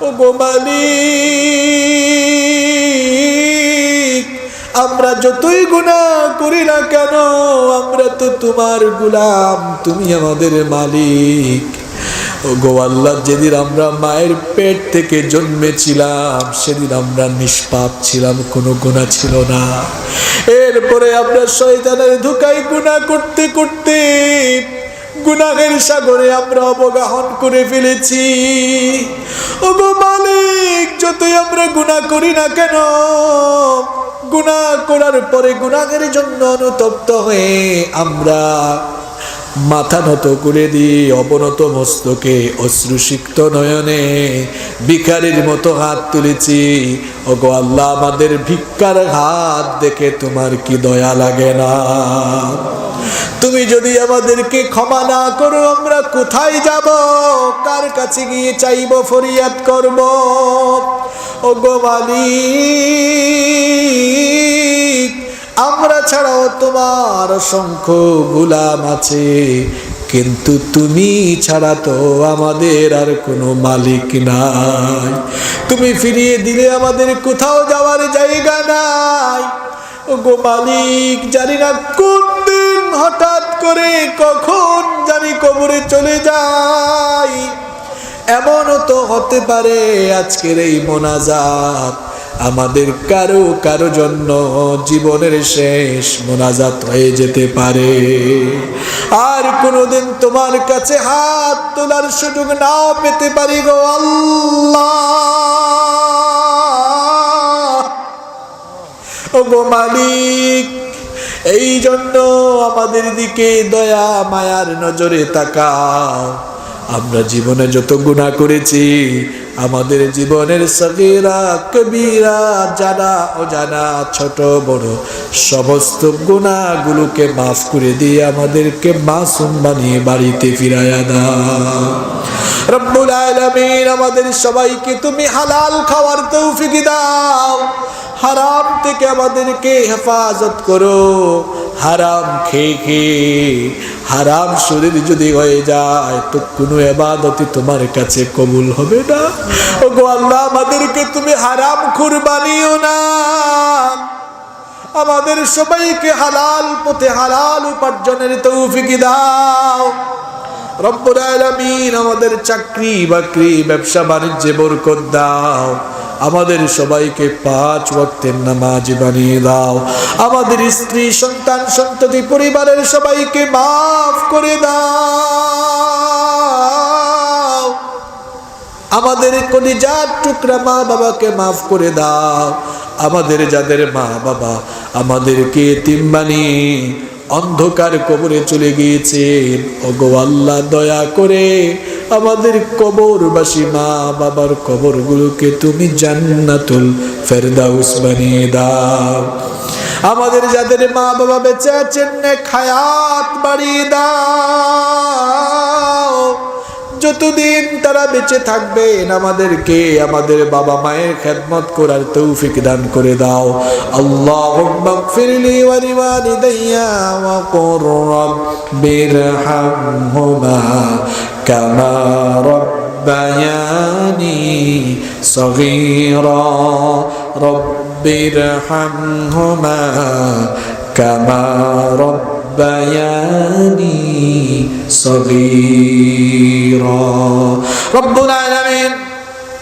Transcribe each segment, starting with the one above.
ও আমরা যতই গুণা করি না কেন, আমরা তো তোমার গুলাম, তুমি আমাদের মালিক। ও গো আল্লাহ, যেদিন আমরা মায়ের পেট থেকে জন্মেছিলাম, সেদিন আমরা নিষ্পাপ ছিলাম, কোনো গুণা ছিল না। এরপরে আমরা শয়তানের ধোকায় গুণা করতে করতে গুনাহের সাগরে আমরা অবগাহন করে ফেলেছি। ও গো মালিক, যতই আমরা গুণা করি না কেন, গুণা করার পরে গুনাহের জন্য অনুতপ্ত হয়ে আমরা মাথা নত করে দিয়ে অবনত মস্তকে অশ্রুসিক্ত নয়নে। ভিখারির মতো হাত তুলেছি। ওগো আল্লাহ, আমাদের ভিক্ষার হাত দেখে তোমার কি দয়া লাগে না? তুমি যদি আমাদেরকে ক্ষমা না করো, আমরা কোথায় যাব? কার কাছে গিয়ে চাইব, ফরিয়াদ করব? ওগো মালিক আমরা ছাড়াও তোমার অসংখ্য গুলাম আছে। কিন্তু তুমি ছাড়া তো আমাদের আর কোনো মালিক নাই। তুমি ফিরিয়ে দিলে আমাদের কোথাও যাওয়ার জায়গা নাই। গো মালিক, জানি না কোন দিন হঠাৎ করে কখন জানি কবরে চলে যাই। এমনও তো হতে পারে আজকের এই মোনাজাত। আমাদের কারও কারও জন্য জীবনের শেষ মোনাজাত হয়ে যেতে পারে। আর কোনোদিন তোমার কাছে হাত তোলার সুযোগ নাও পেতে পারি গো আল্লাহ। গো মালিক, এই জন্য আমাদের দিকে দয়া, মায়ার নজরে তাকাও। আমরা জীবনে যত গুণা করেছি আমাদের জীবনের সগিরা, কবিরা, জানা, অজানা, ছোট, বড়, সমস্ত গুণাগুলোকে মাফ করে দিয়ে আমাদেরকে মাসুম বানিয়ে বাড়িতে ফিরাইয়া দাও। রব্বুল আলামিন আমাদের সবাইকে তুমি হালাল খাওয়ার তৌফিক দাও। হারাম থেকে আমাদেরকে হেফাজত করো। হারাম খেয়ে খেয়ে হারাম শরীর যদি হয়ে যায়, তো কোনো এবাদতি তোমার কাছে কবুল হবে না। ও গো আল্লাহ, আমাদেরকে তুমি হারাম কুরবানিও না। আমাদের সবাইকে হালাল পথে হালাল উপার্জনের তৌফিক দাও। রব্বুল আলামিন আমাদের চাকরি বাকরি ব্যবসা বাণিজ্যে বরকত দাও। আমাদের সবাইকে পাঁচ ওয়াক্তের নামাজ বানিয়ে দাও। আমাদের স্ত্রী, সন্তান, সন্ততি, পরিবারের সবাইকে মাফ করে দাও। আমাদের কলিজার টুকরা মা বাবাকে মাফ করে দাও। আমাদের যাদের মা বাবা আমাদেরকে তিন বানিয়ে অন্ধকার কবরে চলে গিয়েছেন। ওগো আল্লাহ, দয়া করে আমাদের কবরবাসী মা বাবার কবরগুলোকে তুমি জান্নাতুল ফেরদাউস বানিয়ে দাও। আমাদের যাদের মা বাবা বেঁচে আছেন খায়াত বাড়িয়ে দাও। যতদিন তারা বেঁচে থাকবেন আমাদেরকে আমাদের বাবা মায়ের খেদমত করার তৌফিক দান করে দাও আল্লাহুম্মা গফিরলি ওয়া লিওয়ালিদাইয়া ওয়া কুর রাব্বিরহামহুমা কামা রব্বায়ানি সগীরা রব্বিরহামহুমা কামা রব্বায়ানি ربياني صغيرا رب العالمين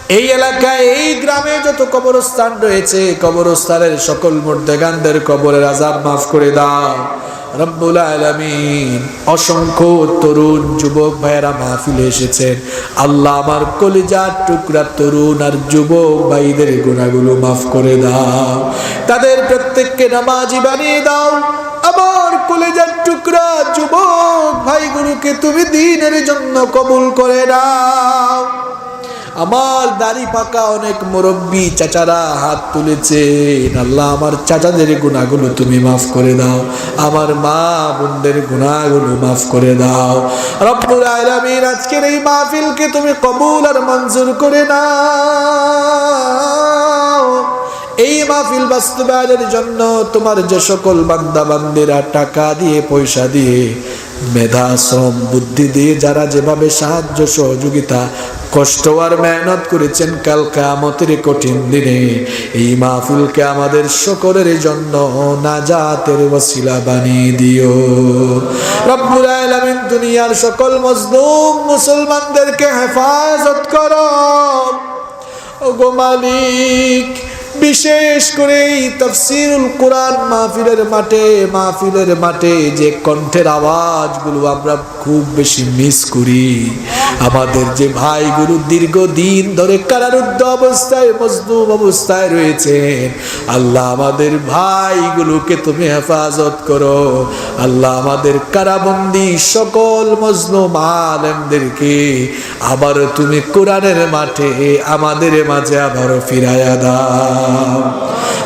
এই এলাকায় এই গ্রামে যত কবরস্থান রয়েছে কবরস্থানের সকল মুর্দেগানদের কবরের আজাব মাফ করে দাও রব্বুল আলামিন অসংখ্য তরুণ যুবক ভাইয়েরা মাহফিলে এসেছেন আল্লাহ আমার কলিজার টুকরা তরুণ আর যুবক ভাইদের গুণাগুলো মাফ করে দাও তাদের প্রত্যেককে নামাজি বানিয়ে দাও আমার কলেজার টুকরা যুবক ভাইগুলোকে তুমি দিনের জন্য কবুল করে দাও আমার দাড়ি পাকা অনেক মুরব্বী চাচারা হাত তুলেছে আল্লাহ আমার চাচাদের গুণাগুলো তুমি মাফ করে দাও। আমার মা বোনদের গুণাগুলো মাফ করে দাও। রব্বুল আলামিন, আজকের এই মাহফিলকে তুমি কবুল আর মঞ্জুর করে নাও। এই মাহফিল বাস্তবায়নের জন্য তোমার যে সকল বান্দা বান্দিরা টাকা দিয়ে, পয়সা দিয়ে, মেধা, শ্রম, বুদ্ধি দিয়ে যারা যেভাবে সাহায্য, সহযোগিতা, কষ্ট আর মেহনত করেছেন, কাল কামতের কঠিন দিনে এই মাহফিলকে আমাদের সকলের জন্য নাজাতের ওসিলা বানিয়ে দিও। রব্বুল আলামিন দুনিয়ার সকল মজলুম মুসলমানদেরকে হেফাজত করো। ওগো মালিক বিশেষ করে তফসিরুল কোরআন মাহফিলের মাঠে মাহফিলের মাঠে যে কণ্ঠের আওয়াজগুলো আমরা খুব বেশি মিস করি। আমাদের যে ভাইগুলো দীর্ঘদিন ধরে কারারুদ্ধ অবস্থায়, মজলুম অবস্থায় রয়েছেন, আল্লাহ আমাদের ভাইগুলোকে তুমি হেফাজত করো। আল্লাহ আমাদের কারাবন্দি সকল মজলুম আলেমদেরকে আবার তুমি কোরআনের মাঠে, আমাদের মাঝে আবার ফিরাইয়া দাও।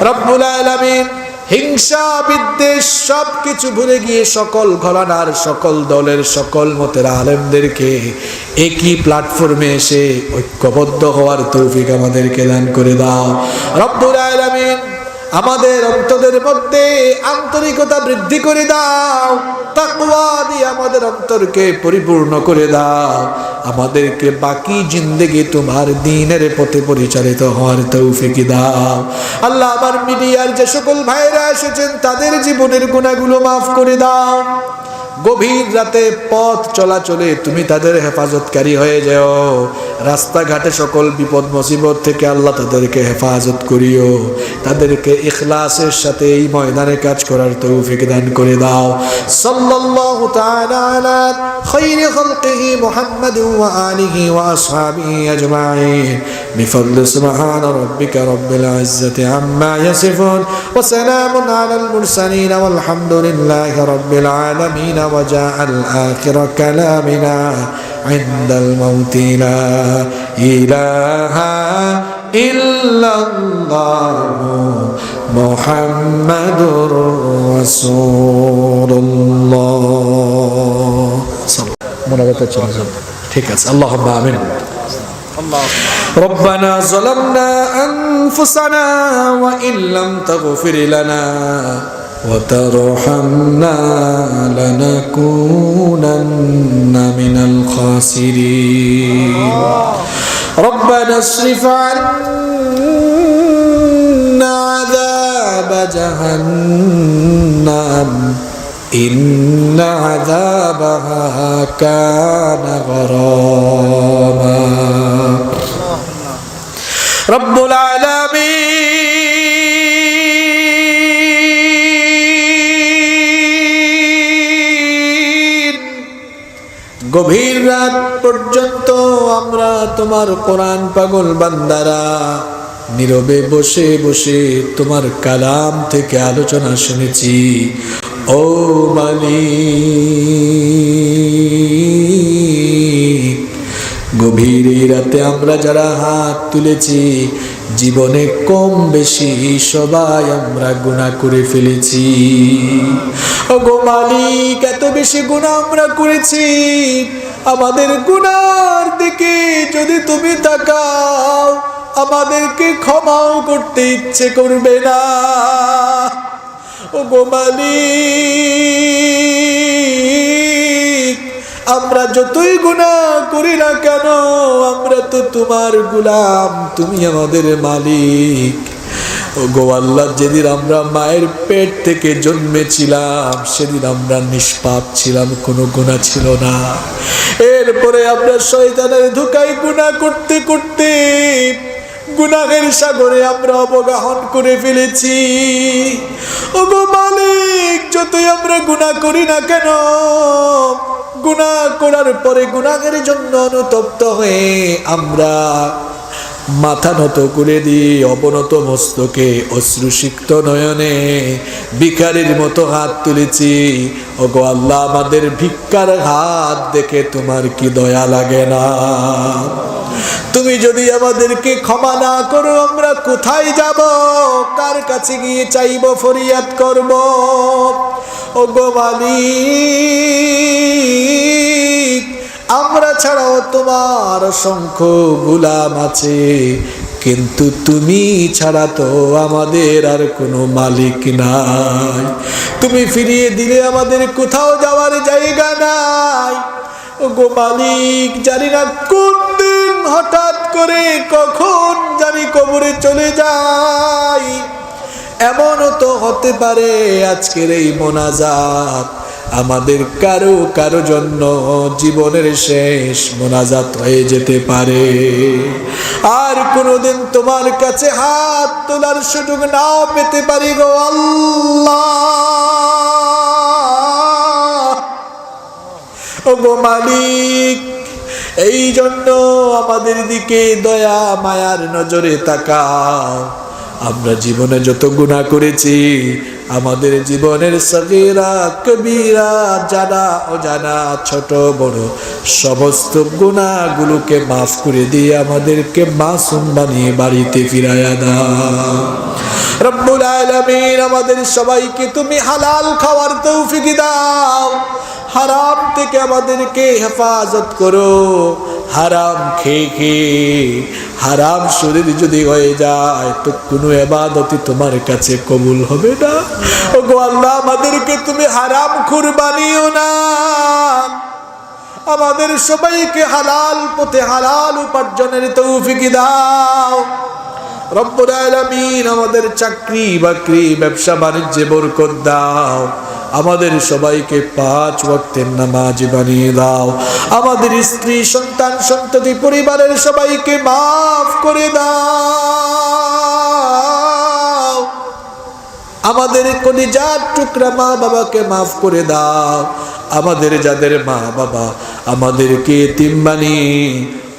রব্বুল আলামিন হিংসা, বিদ্বেষ সব কিছু ভুলে গিয়ে সকল ঘরানার, সকল দলের, সকল মতের আলেমদেরকে একই প্ল্যাটফর্মে এসে ঐক্যবদ্ধ হওয়ার তৌফিক আমাদেরকে দান করে দাও। রব্বুল আলামিন আমাদের অন্তরের মধ্যে আন্তরিকতা বৃদ্ধি করে দাও। তাকওয়া দিয়ে আমাদের অন্তরকে পরিপূর্ণ করে দাও। আমাদেরকে বাকি জিন্দেগি তোমার দিনের পথে পরিচালিত হওয়ার তৌফিক দাও। আল্লাহ আমার মিডিয়ার যে সকল ভাইরা এসেছেন, তাদের জীবনের গুণাগুলো মাফ করে দাও। গভীর রাতে পথ চলাচলে তুমি তাদের হেফাজতকারী হয়ে যাও রাস্তাঘাটে সকল বিপদ মুসিবত থেকে আল্লাহ তাদেরকে হেফাজত করিও তাদেরকে ইখলাসের সাথে এই ময়দানে কাজ করার তৌফিক দান করে দাও সাল্লাল্লাহু তাআলা আলা খায়রি খালকিহি মুহাম্মাদিন ওয়া আলিহি ওয়া আসহাবিহি আজমাইন بفضل سبحان ربك رب العزة عما يصفون وسلام على المرسلين والحمد لله رب العالمين وجاء الآخر كلامنا عند الموت لا إله إلا الله محمد رسول الله صلى الله ঠিক আছে আল্লাহ আমিন ربنا ظلمنا أنفسنا وإن لم تغفر لنا وترحمنا لنكونن من الخاسرين ربنا اصرف عنا عذاب جهنم إن عذابها كان غراما رب العالمين গভীর রাত পর্যন্ত আমরা তোমার কোরআন পাগল বান্দারা নীরবে বসে বসে তোমার কালাম থেকে আলোচনা শুনেছি। ও মালিক, গভীর রাতে আমরা যারা হাত তুলেছি, জীবনে কম বেশি সবাই আমরা গুণা করে ফেলেছি। গো মালিক, এত বেশি গুণা আমরা করেছি। আমাদের গুনার দিকে যদি তুমি তাকাও, আমাদেরকে ক্ষমাও করতে ইচ্ছে করবে না। ও গো মালিক, আমরা যতই গুণা করি না কেন, আমরা তো তোমার গুলাম, তুমি আমাদের মালিক। গো যেদিন আমরা মায়ের পেট থেকে জন্মেছিলাম, সেদিন আমরা নিষ্পাপ ছিলাম, কোনো গুণা ছিল না। এরপরে আমরা শয়তানের ধোকায় গুণা করতে করতে গুনাহের সাগরে আমরা অবগাহন করে ফেলেছি। ও গো মালিক, যতই আমরা গুনাহ করি না কেন, গুনাহ করার পরে গুনাহের জন্য অনুতপ্ত হয়ে আমরা মাথা নত করে দিয়ে অবনত মস্তকে অশ্রুসিক্ত নয়নে। ভিখারির মতো হাত তুলেছি। ওগো আল্লাহ, আমাদের ভিক্ষার হাত দেখে তোমার কি দয়া লাগে না? তুমি যদি আমাদেরকে ক্ষমা না করো, আমরা কোথায় যাব? কার কাছে গিয়ে চাইব, ফরিয়াদ করব? ও মালিক আমরা ছাড়াও তোমার অসংখ্য গুলাম আছে। কিন্তু তুমি ছাড়া তো আমাদের আর কোনো মালিক নাই। তুমি ফিরিয়ে দিলে আমাদের কোথাও যাওয়ার জায়গা নাই। গো মালিক, জানি না কোন দিন হঠাৎ করে কখন জানি কবরে চলে যাই। এমনও তো হতে পারে আজকের এই মোনাজাত। আমাদের কারও কারও জন্য জীবনের শেষ মোনাজাত হয়ে যেতে পারে। আর কোনোদিন তোমার কাছে হাত তোলার সুযোগ নাও পেতে পারি গো আল্লাহ। ওগো মালিক, এই জন্য আমাদের দিকে দয়া, মায়ার নজরে তাকাও। আমরা জীবনে যত গুণা করেছি আমাদের জীবনের সগিরা, কবিরা, জানা, অজানা, ছোট, বড়, সমস্ত গুণাগুলোকে মাফ করে দিয়ে আমাদেরকে মাসুম বানিয়ে বাড়িতে ফিরাইয়া দাও। রব্বুল আলামিন, আমাদের সবাইকে তুমি হালাল খাওয়ার তৌফিক দাও। হারাম থেকে আমাদেরকে হেফাজত করো। হারাম খেয়ে খেয়ে হারাম শরীর যদি হয়ে যায়, তো কোনো এবাদতি তোমার কাছে কবুল হবে না। ও আল্লাহ, আমাদেরকে তুমি হারাম খুর বানিও না। আমাদের সবাইকে হালাল পথে হালাল উপার্জনের তৌফিক দাও। রব্বুল আলামিন আমাদের চাকরি বাকরি ব্যবসা বাণিজ্যে বরকত দাও। আমাদের সবাইকে পাঁচ ওয়াক্তের নামাজ বানিয়ে দাও। আমাদের স্ত্রী, সন্তান, সন্ততি, পরিবারের সবাইকে মাফ করে দাও। আমাদের কলিজার টুকরা মা বাবাকে মাফ করে দাও। আমাদের যাদের মা বাবা আমাদেরকে তিম্বানি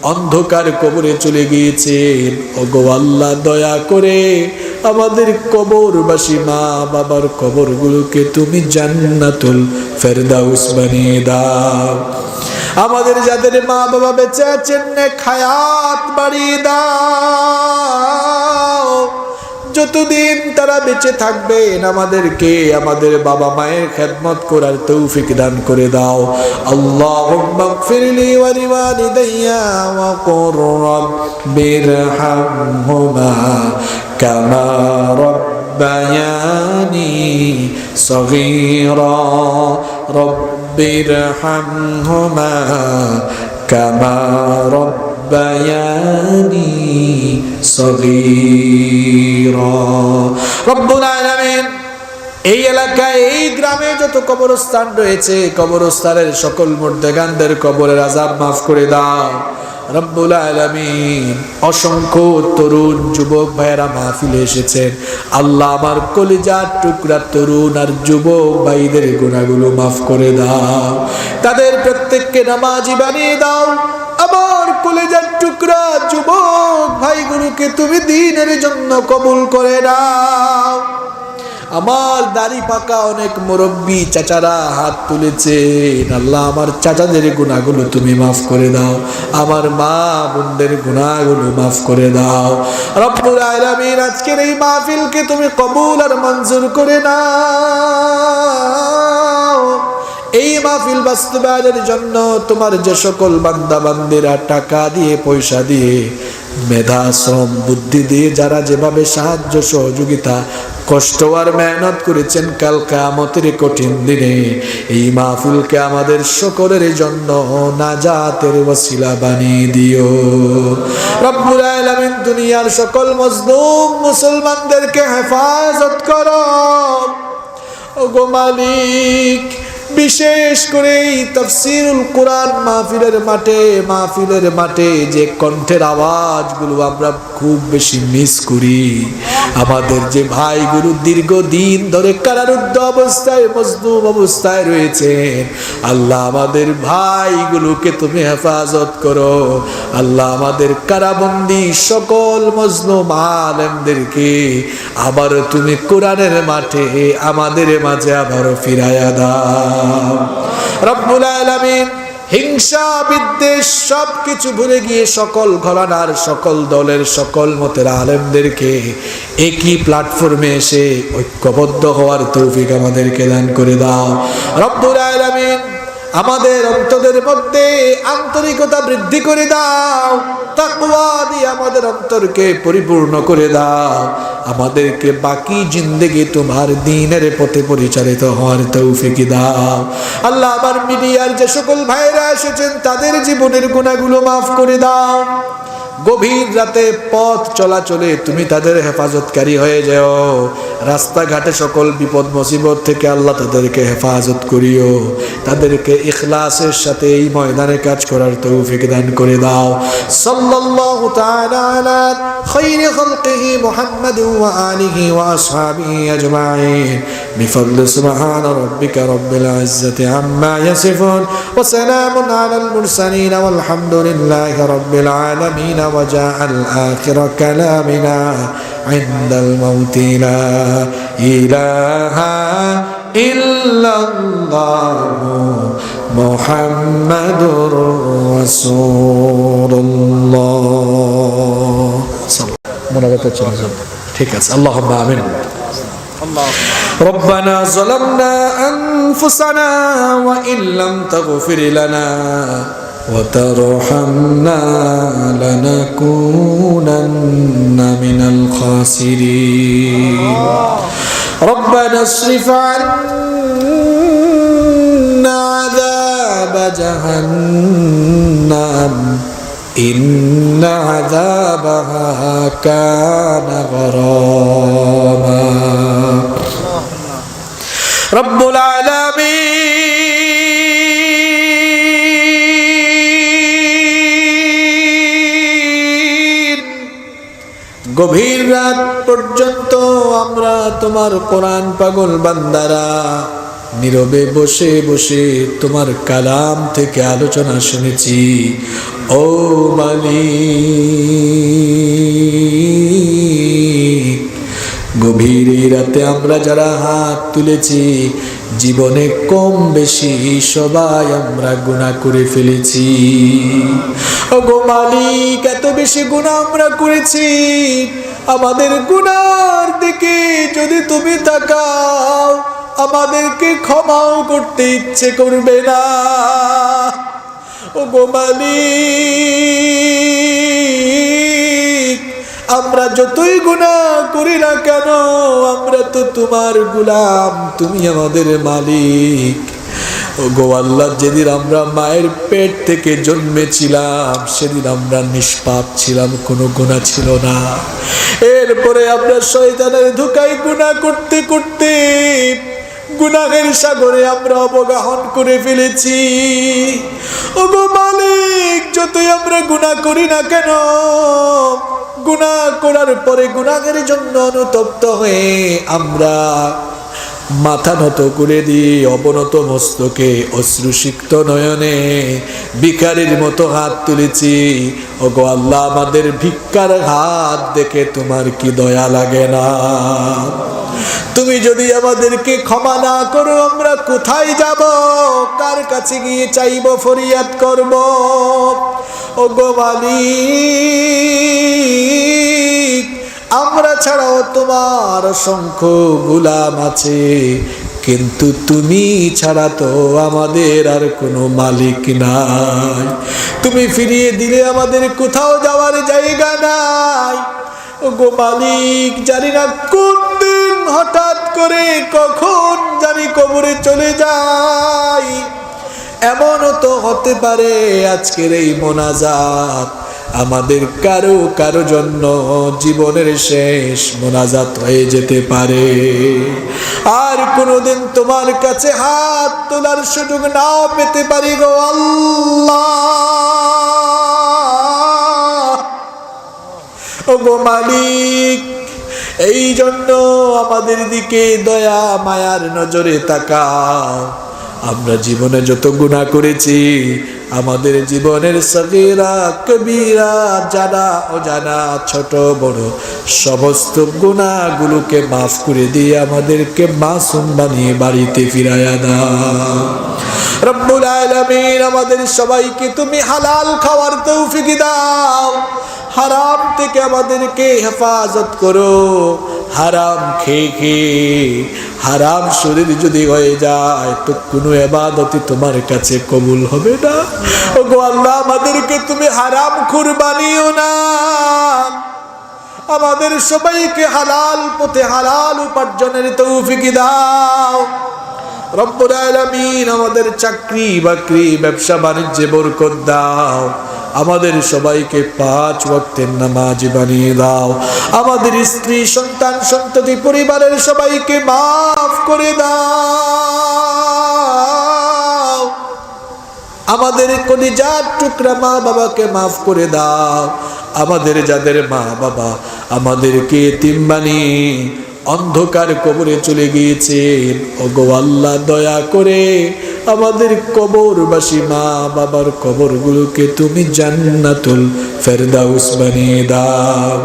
অন্ধকার কবরে চলে গিয়েছেন। ওগো আল্লাহ, দয়া করে আমাদের কবরবাসী মা বাবার কবরগুলোকে তুমি জান্নাতুল ফেরদাউস বানিয়ে দাও। আমাদের যাদের মা বাবা বেঁচে আছেন খায়াত বাড়িয়ে দাও। যতদিন তারা বেঁচে থাকবেন আমাদেরকে আমাদের বাবা মায়ের খেদমত করার তৌফিক দান করে দাও। আল্লাহুম্মা গফিরলি ওয়া লিওয়ালিদাইয়া ওয়া কুর রাব্বিরহামহুমা কামা রব্বায়ানি সগীরা। রব্বিরহামহুমা কামা রব্বায়ানি ربياني صغيرا رب العالمين এই এলাকায় এই গ্রামে যত কবরস্থান রয়েছে কবরস্থানের সকল মুর্দেগানদের কবরের আজাব মাফ করে দাও রব্বুল আলামিন অসংখ্য তরুণ যুবক ভাইয়েরা মাহফিলে এসেছেন আল্লাহ আমার কলিজার টুকরা তরুণ আর যুবক ভাইদের গুণাগুলো মাফ করে দাও তাদের প্রত্যেককে নামাজি বানিয়ে দাও আমার কলেজার টুকরা যুবক ভাইগুলোকে তুমি দিনের জন্য কবুল করে নাও। আমার দাড়ি পাকা অনেক মুরব্বী চাচারা হাত তুলেছেন। আল্লাহ আমার চাচাদের গুণাগুলো তুমি মাফ করে দাও। আমার মা বোনদের গুণাগুলো মাফ করে দাও। রব্বুল আলামিন, আজকের এই মাহফিলকে তুমি কবুল আর মঞ্জুর করে নাও। এই মাহফিল বাস্তবায়নের জন্য তোমার যে সকল বান্দা বান্দিরা টাকা দিয়ে, পয়সা দিয়ে, মেধা, শ্রম, বুদ্ধি দিয়ে যারা যেভাবে সাহায্য, সহযোগিতা, কষ্ট আর মেহনত করেছেন, কাল কামতের কঠিন দিনে এই মাহফিলকে আমাদের সকলের জন্য নাজাতের ওসিলা বানিয়ে দিও। রব্বুল আলামিন দুনিয়ার সকল মজলুম মুসলমানদেরকে হেফাজত করো। ওগো মালিক বিশেষ করে তফসিরুল কোরআন মাহফিলের মাঠে মাহফিলের মাঠে যে কণ্ঠের আওয়াজগুলো আমরা খুব বেশি মিস করি। আমাদের যে ভাইগুলো দীর্ঘদিন ধরে কারারুদ্ধ অবস্থায়, মজলুম অবস্থায় রয়েছেন আল্লাহ আমাদের ভাইগুলোকে তুমি হেফাজত করো। আল্লাহ আমাদের কারাবন্দি সকল মজলুম আলেমদেরকে আবার তুমি কোরআনের মাঠে, আমাদের মাঝে আবারও ফিরাইয়া দাও। রব্বুল আলামিন হিংসা, বিদ্বেষ সব ভুলে গিয়ে সকল ঘরানার, সকল দলের, সকল মতের আলেমদেরকে একই প্ল্যাটফর্মে এসে ঐক্যবদ্ধ হওয়ার তৌফিক আমাদেরকে দান করে দাও। রব্বুল আলামিন আমাদের অন্তরের মধ্যে আন্তরিকতা বৃদ্ধি করে দাও। তাকওয়া দিয়ে আমাদের অন্তরকে পরিপূর্ণ করে দাও। আমাদেরকে বাকি জিন্দেগি তোমার দিনের পথে পরিচালিত হওয়ার তৌফিক দাও। আল্লাহ আমার মিডিয়ার যে সকল ভাইরা এসেছেন, তাদের জীবনের গুণাগুলো মাফ করে দাও। গভীর রাতে পথ চলাচলে তুমি তাদের হেফাজতকারী হয়ে যাও। রাস্তাঘাটে সকল বিপদ মুসিবত থেকে আল্লাহ তাদেরকে হেফাজত করিও। তাদেরকে ইখলাসের সাথে এই ময়দানে কাজ করার তৌফিক দান করে দাও। সাল্লাল্লাহু الله تعالى على خير خلقه محمد وآله وأصحابه أجمعين. بفضل سبحان ربك رب العزة عما يصفون. وسلام على المرسلين والحمد لله رب العالمين. وجاء الآخر كلامنا عند الموت. لا إله إلا الله. محمد رسول الله صلى الله ঠিক আছে আল্লাহ আমিন ربنا ظلمنا أنفسنا وإن لم تغفر لنا وترحمنا لنكونن من الخاسرين ربنا اصرف عنا عذاب جهنم إن عذابها كان غراما رب العالمين গভীর রাত পর্যন্ত আমরা তোমার কোরআন পাগল বান্দারা নীরবে বসে বসে তোমার কালাম থেকে আলোচনা শুনেছি। ও মালি গভীর রাতে আমরা যারা হাত তুলেছি, জীবনে কম বেশি সবাই আমরা গুণা করে ফেলেছি। ও গো মালিক, এত বেশি গুণা আমরা করেছি। আমাদের গুণার দিকে যদি তুমি তাকাও আমাদেরকে ক্ষমাও করতে ইচ্ছে করবে না। ও গো মালিক, আমরা যতই গুণা করি না কেন, আমরা তো তোমার গুলাম, তুমি আমাদের মালিক। ও গো আল্লাহ, যেদিন আমরা মায়ের পেট থেকে জন্মেছিলাম, সেদিন আমরা নিষ্পাপ ছিলাম, কোনো গুণা ছিল না। এরপরে আমরা শয়তানের ধোকায় গুণা করতে করতে গুনাহের সাগরে আমরা অবগাহন করে ফেলেছি। ও মালিক, যতই আমরা গুণা করি না কেন গুণা করার পরে গুনাহের জন্য অনুতপ্ত হয়ে আমরা মাথা নত করে দিয়ে অবনত মস্তকে অশ্রুসিক্ত নয়নে। ভিখারির মতো হাত তুলেছি। ও গো আল্লাহ, আমাদের ভিক্ষার হাত দেখে তোমার কি দয়া লাগে না? তুমি যদি আমাদেরকে ক্ষমা না করো, আমরা কোথায় যাব? কার কাছে গিয়ে চাইব, ফরিয়াদ করব? ও মালিক আমরা ছাড়াও তোমার অসংখ্য গুলাম আছে। কিন্তু তুমি ছাড়া তো আমাদের আর কোনো মালিক নাই। তুমি ফিরিয়ে দিলে আমাদের কোথাও যাওয়ার জায়গা নাই। গো মালিক, জানি না কোন দিন হঠাৎ করে কখন জানি কবরে চলে যাই। এমনও তো হতে পারে আজকের এই মোনাজাত। আমাদের কারও কারও জন্য জীবনের শেষ মোনাজাত হয়ে যেতে পারে। আর কোনোদিন তোমার কাছে হাত তোলার সুযোগ নাও পেতে পারি গো আল্লাহ। ও গো মালিক, এই জন্য আমাদের দিকে দয়া, মায়ার নজরে তাকাও। আমরা জীবনে যত গুণা করেছি আমাদের জীবনের সগীরা, কবিরা, জানা, অজানা, ছোট, বড়, সমস্ত গুণাগুলোকে মাফ করে দিয়ে আমাদেরকে মাসুম বানিয়ে বাড়িতে ফিরাইয়া দাও। রব্বুল আলামিন আমাদের সবাইকে তুমি হালাল খাওয়ার তৌফিক দাও। হারাম থেকে আমাদেরকে হেফাজত করো। হারাম খেয়ে খেয়ে হারাম শরীর যদি হয়ে যায়, তো কোনো এবাদতি তোমার কাছে কবুল হবে না। ও গো আল্লাহ, আমাদেরকে তুমি হারাম খুর বানিও না। আমাদের সবাইকে হালাল পথে হালাল উপার্জনের তৌফিক দাও। আমাদের চাকরি বাকরি ব্যবসা বাণিজ্যে বরকত দাও। আমাদের সবাইকে পাঁচ ওয়াক্তের নামাজ বানিয়ে দাও। আমাদের স্ত্রী, সন্তান, সন্ততি, পরিবারের সবাইকে মাফ করে দাও। আমাদের কলিজার টুকরা মা বাবাকে মাফ করে দাও। আমাদের যাদের মা বাবা আমাদেরকে তিন বানিয়ে অন্ধকার কবরে চলে গিয়েছেন। ওগো আল্লাহ, দয়া করে আমাদের কবরবাসী মা বাবার কবরগুলোকে তুমি জান্নাতুল ফেরদাউস বানিয়ে দাও।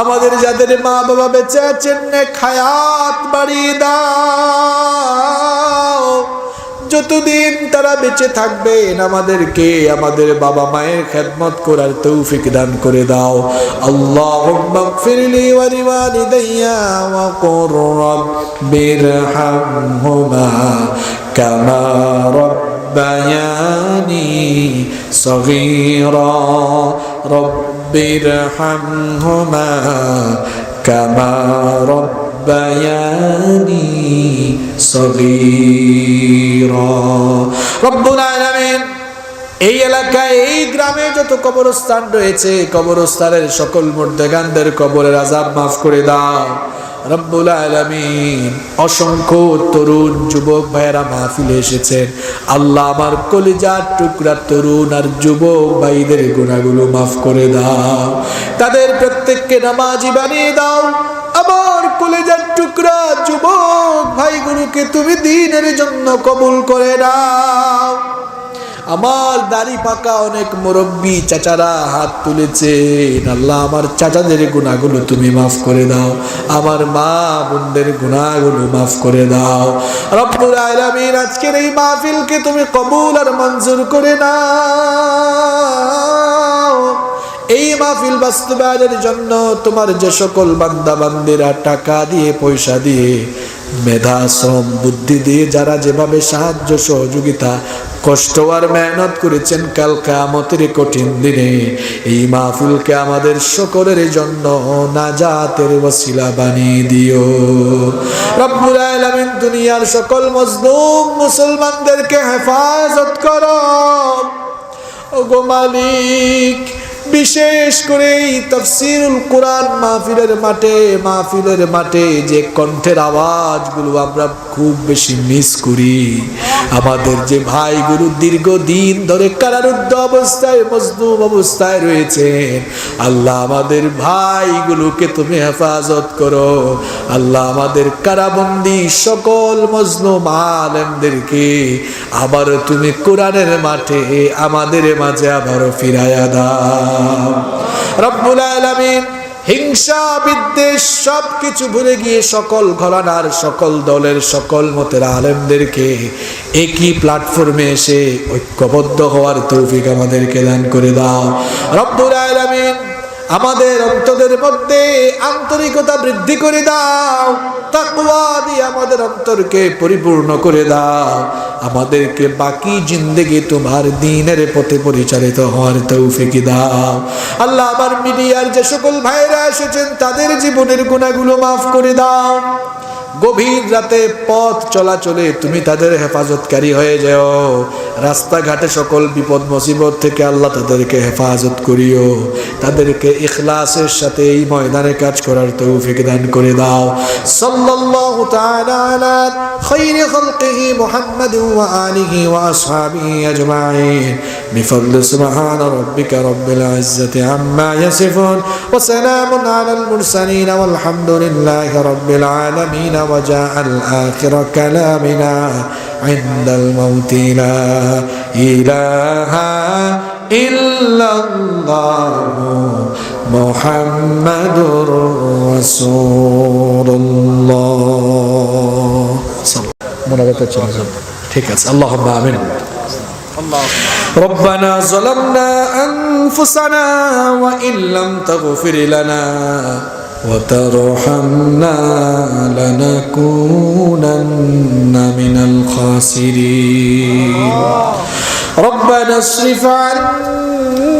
আমাদের যাদের মা বাবা বেঁচে আছেন খায়াত বাড়িয়ে দাও। যতদিন তারা বেঁচে থাকবেন আমাদেরকে আমাদের বাবা মায়ের খেদমত করার তৌফিক দান করে দাও। আল্লাহুম্মা গফিরলি ওয়া লিওয়ালিদাইয়া ওয়া কুর রাব্বিরহামহুমা কামা রব্বায়ানি সগীরা। রব্বিরহামহুমা কামা রব্বায়ানি ربياني صغيرا رب العالمين এই এলাকায় এই গ্রামে যত কবরস্থান রয়েছে কবরস্থানের সকল মুর্দেগানদের কবরের আজাব মাফ করে দাও রব্বুল আলামিন অসংখ্য তরুণ যুবক ভাইয়েরা মাহফিলে এসেছেন আল্লাহ আমার কলিজার টুকরা তরুণ আর যুবক ভাইদের গুণাগুলো মাফ করে দাও তাদের প্রত্যেককে নামাজি বানিয়ে দাও আমার কলেজার টুকরা যুবক ভাইগুলোকে তুমি দিনের জন্য কবুল করে নাও। আমার দাড়ি পাকা অনেক মুরব্বী চাচারা হাত তুলেছে আল্লাহ আমার চাচাদের গুণাগুলো তুমি মাফ করে দাও। আমার মা বোনদের গুণাগুলো মাফ করে দাও। রব্বুল আলামিন আজকের এই মাহফিলকে তুমি কবুল আর মঞ্জুর করে নাও। এই মাহফিল বাস্তবায়নের জন্য তোমার যে সকল বান্দা বান্দিরা টাকা দিয়ে, পয়সা দিয়ে, মেধা, শ্রম, বুদ্ধি দিয়ে যারা যেভাবে সাহায্য, সহযোগিতা, কষ্ট আর মেহনত করেছেন, কাল কামতের কঠিন দিনে এই মাহফিলকে আমাদের সকলের জন্য নাজাতের ওসিলা বানিয়ে দিও। রব্বুল আলামিন দুনিয়ার সকল মজলুম মুসলমানদেরকে হেফাজত করো। ও গো মালিক বিশেষ করে এই তফসিরুল কোরআন মাহফিলের মাঠে মাহফিলের মাঠে যে কণ্ঠের আওয়াজগুলো আমরা খুব বেশি মিস করি। আমাদের যে ভাইগুলো দীর্ঘদিন ধরে কারারুদ্ধ অবস্থায়, মজলুম অবস্থায় রয়েছেন আল্লাহ আমাদের ভাইগুলোকে তুমি হেফাজত করো। আল্লাহ আমাদের কারাবন্দি সকল মজলুম আলেমদেরকে আবার তুমি কোরআনের মাঠে, আমাদের মাঝে আবারও ফিরাইয়া দাও। হিংসা, বিদ্বেষ সব কিছু ভুলে গিয়ে সকল ঘরানার, সকল দলের, সকল মতের আলেমদেরকে একই প্ল্যাটফর্মে এসে ঐক্যবদ্ধ হওয়ার তৌফিক আমাদেরকে দান করে দাও। রব্বুল আলামিন আমাদের অন্তরের মধ্যে আন্তরিকতা বৃদ্ধি করে দাও, তাকওয়া দিয়ে আমাদের অন্তরকে পরিপূর্ণ করে দাও। আমাদেরকে বাকি জিন্দগি তোমার দিনের পথে পরিচালিত হওয়ার তৌফিক দাও। আল্লাহ আমার মিডিয়ার যে সকল ভাইরা এসেছেন, তাদের জীবনের গুণাগুলো মাফ করে দাও। গভীর রাতে পথ চলাচলে তুমি তাদের হেফাজতকারী হয়ে যাও রাস্তাঘাটে সকল বিপদ মুসিবত থেকে আল্লাহ তাদেরকে হেফাজত করিও তাদেরকে ইখলাসের সাথে এই ময়দানে কাজ করার তৌফিক দান করে দাও সাল্লাল্লাহু তাআলা আলা খায়রি খালকিহি মুহাম্মাদ ওয়া আলিহি ওয়া আসহাবিহি আজমাইন بفضل سبحان ربك رب العزة عما يصفون وسلام على المرسلين والحمد لله رب العالمين وجاء الآخر كلامنا عند الموت لا إله إلا الله محمد رسول الله মোনাজাতের চলে যাবে ঠিক আছে আল্লাহ আমিন ربنا ظلمنا أنفسنا وإن لم تغفر لنا وترحمنا لنكونن من الخاسرين ربنا اصرف عنا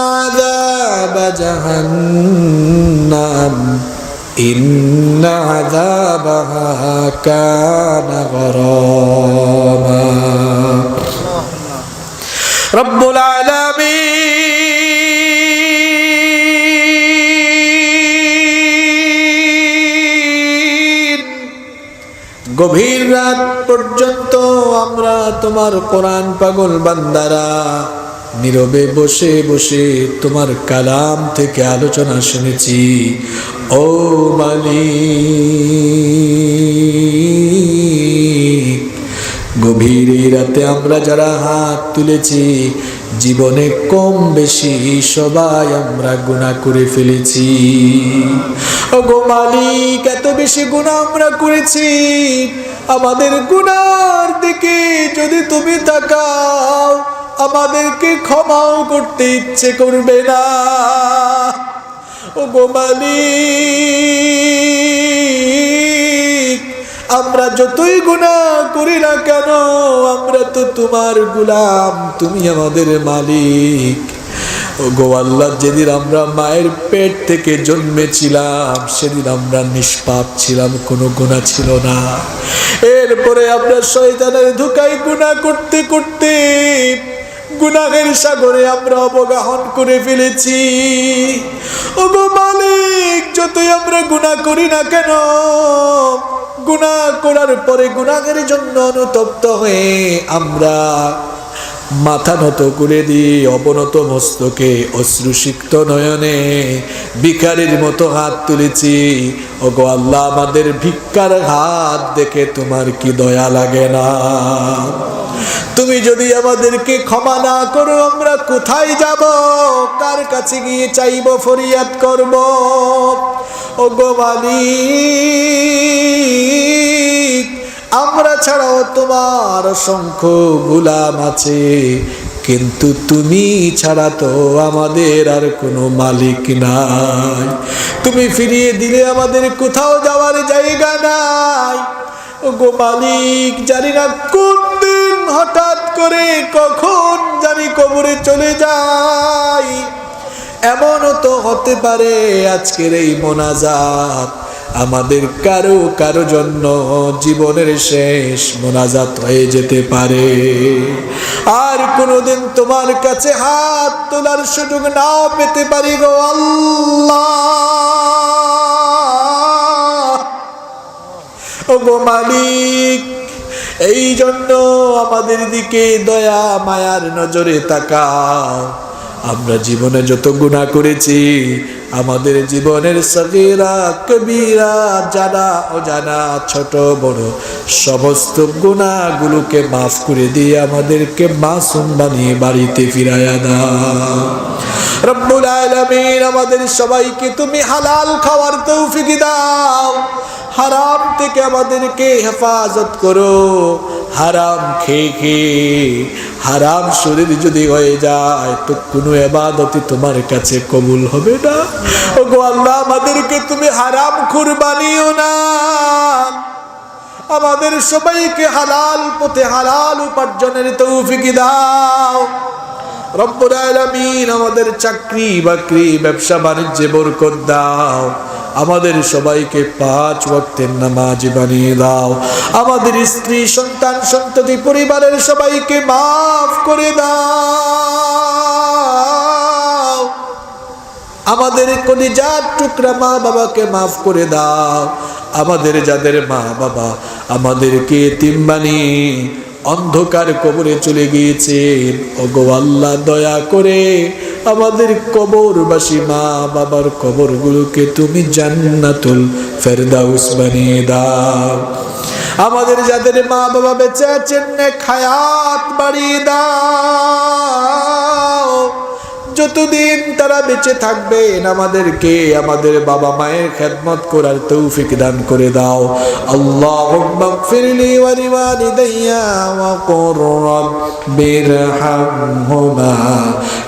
عذاب جهنم إن عذابها كان غراما رب العالمين গভীর রাত পর্যন্ত আমরা তোমার কোরআন পাগল বান্দারা নীরবে বসে বসে তোমার কালাম থেকে আলোচনা শুনেছি। ও মালি গভীর রাতে আমরা যারা হাত তুলেছি জীবনে কম বেশি সবাই আমরা গুণা করে ফেলেছি। ও গো মালিক, এত বেশি গুণা আমরা করেছি। আমাদের গুনার দিকে যদি তুমি তাকাও, আমাদেরকে ক্ষমাও করতে ইচ্ছে করবে না। ও গো মালিক। আমরা যতই গুণা করি না কেন, আমরা তো তোমার গুলাম, তুমি আমাদের মালিক। গো আল্লাহ, যেদিন আমরা মায়ের পেট থেকে জন্মেছিলাম, সেদিন আমরা নিষ্পাপ ছিলাম, কোনো গুণা ছিল না। এরপরে আমরা শয়তানের ধোকাই গুণা করতে করতে, গুনাহের সাগরে আমরা অবগাহন করে ফেলেছি। ও গো মালিক, যতই আমরা গুণা করি না কেন গুণা করার পরে গুণাগের জন্য অনুতপ্ত হয়ে আমরা মাথা নত করে দিয়ে অবনত মস্তকে অশ্রুসিক্ত নয়নে ভিখারির মতো হাত তুলেছি। ওগো আল্লাহ, আমাদের ভিক্ষার হাত দেখে তোমার কি দয়া লাগে না? তুমি যদি আমাদেরকে ক্ষমা না করো, আমরা কোথায় যাব? কার কাছে গিয়ে চাইব, ফরিয়াদ করব? ওগো মালিক আমরা ছাড়াও তোমার অসংখ্য গুলাম আছে। কিন্তু তুমি ছাড়া তো আমাদের আর কোনো মালিক নাই। তুমি ফিরিয়ে দিলে আমাদের কোথাও যাওয়ার জায়গা নাই। গো মালিক, জানি না কোন দিন হঠাৎ করে কখন জানি কবরে চলে যাই। এমনও তো হতে পারে আজকের এই মোনাজাত। আমাদের কারও কারও জন্য জীবনের শেষ মোনাজাত হয়ে যেতে পারে। আর কোনোদিন তোমার কাছে হাত তোলার সুযোগ নাও পেতে পারি গো আল্লাহ। ও গো মালিক, এই জন্য আমাদের দিকে দয়া, মায়ার নজরে তাকাও। আমরা জীবনে যত গুণা করেছি, আমাদের জীবনের সগীরা, কবিরা, জানা ও জানা ছোট, বড়, সমস্ত গুণাগুলোকে মাফ করে দিয়ে আমাদেরকে মাসুম বানিয়ে বাড়িতে ফিরাইয়া দাও। রব্বুল আলামিন আমাদের সবাইকে তুমি হালাল খাওয়ার তৌফিক দাও। হারাম থেকে আমাদেরকে হেফাজত করো। হারাম খেয়ে খেয়ে, হারাম শরীর যদি হয়ে যায়, তো কোনো এবাদতি তোমার কাছে কবুল হবে না। ও গো আল্লাহ, আমাদেরকে তুমি হারাম খুর বানিও না। আমাদের সবাইকে হালাল পথে হালাল উপার্জনের তৌফিক দাও। রব্বুল আলামিন আমাদের চাকরি বাকরি ব্যবসা বাণিজ্যে বরকত দাও। আমাদের সবাইকে পাঁচ ওয়াক্তের নামাজ বানিয়ে দাও। আমাদের স্ত্রী, সন্তান, সন্ততি, পরিবারের সবাইকে মাফ করে দাও। আমাদের কলিজার টুকরা মা বাবাকে মাফ করে দাও। আমাদের যাদের মা বাবা আমাদেরকে তিম বানিয়ে অন্ধকার কবরে চলে গিয়েছেন। ওগো আল্লাহ, দয়া করে আমাদের কবরবাসী, মা বাবার কবরগুলোকে তুমি জান্নাতুল ফেরদাউস বানিয়ে দাও। আমাদের যাদের মা বাবা বেঁচে আছেন খায়াত বাড়িয়ে দাও। যতদিন তারা বেঁচে থাকবেন, আমাদেরকে আমাদের বাবা মায়ের খেদমত করার তৌফিক দান করে দাও। আল্লাহ ফিরলি ওয়ালিওয়ালিদাইয়া ওয়া কুর রাব্বিরহামহুমা